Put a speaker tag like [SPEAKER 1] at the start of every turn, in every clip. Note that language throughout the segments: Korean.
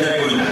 [SPEAKER 1] vida.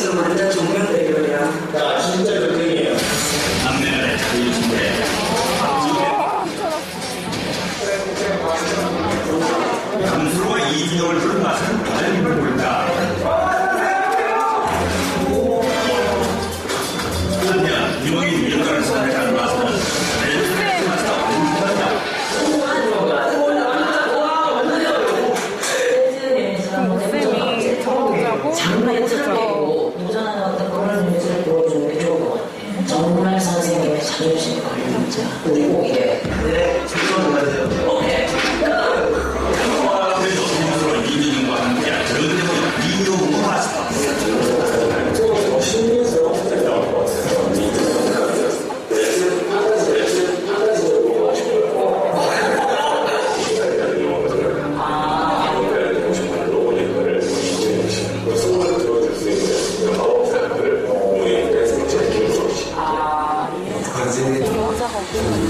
[SPEAKER 2] 예수를 완전 정면대결이야.
[SPEAKER 1] 야, 진짜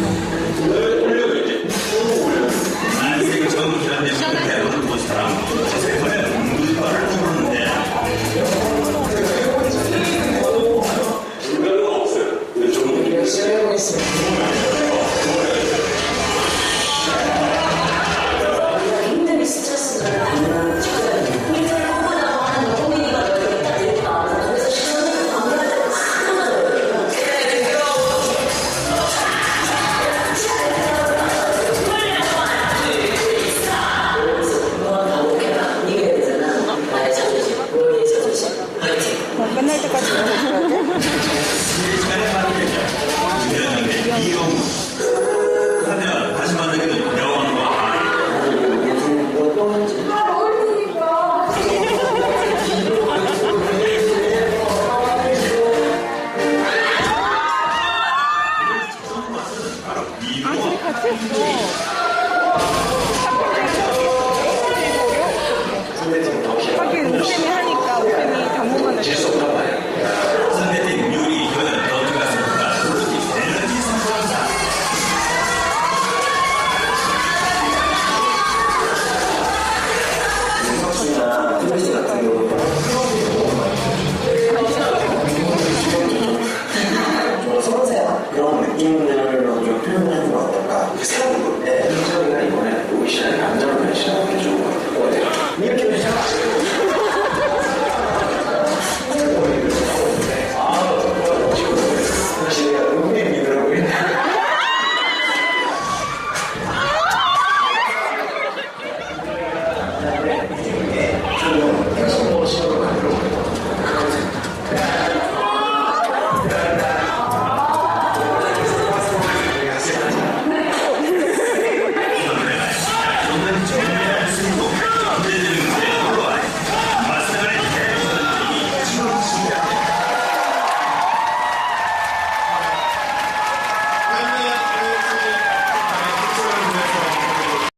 [SPEAKER 3] 왜
[SPEAKER 4] 돌려야지?
[SPEAKER 1] 안색 정신한 내 대로 보시라.
[SPEAKER 3] 끝날 때까지 기다려줘야 돼?
[SPEAKER 1] 다시 만나게 되면 여왕
[SPEAKER 5] 하긴 선생님이